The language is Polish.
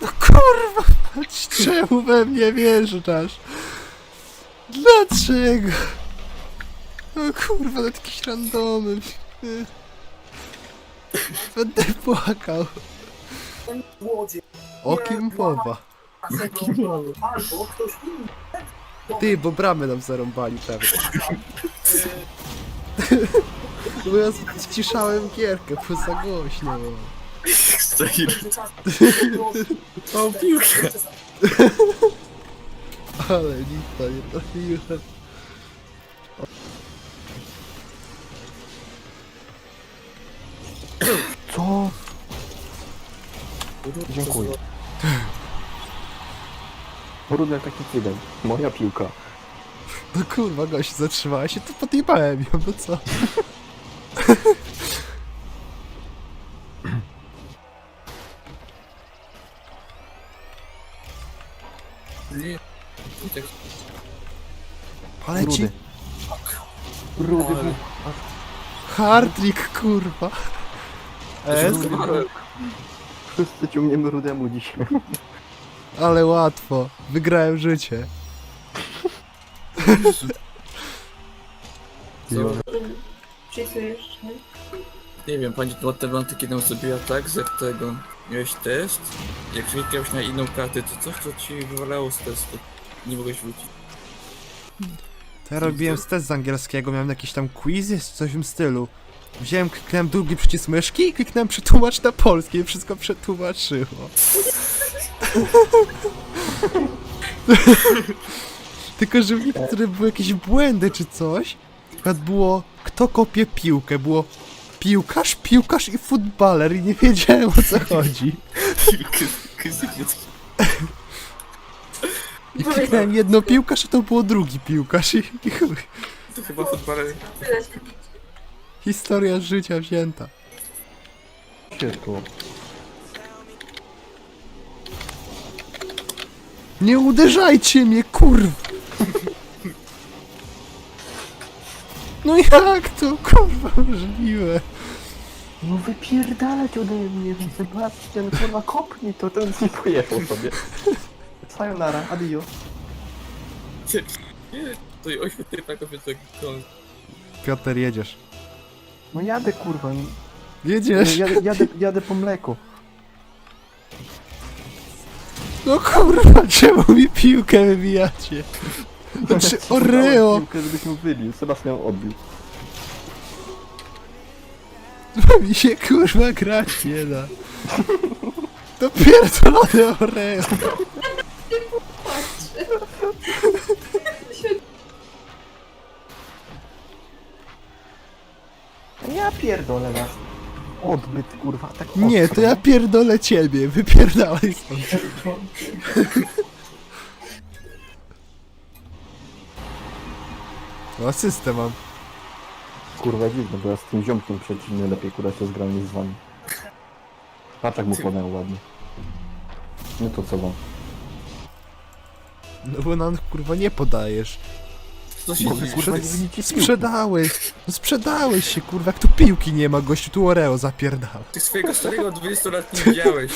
No kurwa, czemu we mnie wjeżdżasz? Dlaczego? No kurwa, na jakiś randomy. Będę płakał. O kim mowa? Albo ktoś. Ty, bo bramy nam zarąbali prawie. Bo ja ściszałem gierkę, bo za głośno było. Stoi o piłkę. Ale lipa, nie trafiłem. Co? Dziękuję. Brudel taki cudem. Moja piłka. No kurwa, gość zatrzymała się, to podjebałem ją, no co? Nie. Tak, Ale ci Brudy. Brudy. Ale- hardtrick, kurwa. S? Wszyscy ciągniemy rudemu dzisiaj. Ale łatwo. Wygrałem życie. Co? Wpisujesz, nie? Nie wiem, pani matematyki kiedy nam zrobiła tak, że jak tego miałeś test, jak klikałeś na inną kartę, to coś co ci wywalało z testu. Nie mogłeś wrócić. To ja robiłem test z angielskiego, miałem jakiś tam quizy, coś w tym stylu. Wziąłem, kliknąłem drugi przycisk myszki i kliknąłem przetłumacz na polski i wszystko przetłumaczyło. Tylko, że w niektórych były jakieś błędy czy coś. Na przykład było, kto kopie piłkę, było piłkarz, piłkarz i futbaler i nie wiedziałem o co chodzi. I kliknąłem jedno piłkarz, a to było drugi piłkarz i, i chuj. To chyba się Historia życia wzięta. Świetło. Nie uderzajcie mnie, kurw! No jak to, kurwa, możliwe? No wypierdalać ode mnie, Sebastian, kurwa kopnij to, ten nie pojechał sobie. Sayonara, adio. Nie, to i więc tak Piotr, jedziesz. No jadę kurwa, Jedziesz? jadę, jadę, jadę po mleko. No kurwa, czemu mi piłkę wybijacie? Znaczy, Oreo! Piłkę, żebyś mu wybił, Sebastian odbił. Mi się kurwa grać nie da. To pierdolone Oreo! Ja pierdolę was. Odbyt kurwa, tak Nie, ostro, to ja pierdolę ciebie, wypierdalaj stąd. No asystę mam. Kurwa dziwne, bo ja z tym ziomkiem przeciwnie lepiej kurwa się zgram niż z wami. Patrz jak mu podają ładnie. No to co wam? No bo nam kurwa nie podajesz. Co się Bo wy dzieje? kurwa nie widzicie piłki. Sprzedałeś! No sprzedałeś się kurwa, jak tu piłki nie ma, gościu tu Oreo zapierdala. Ty swojego starego 20 lat nie widziałeś.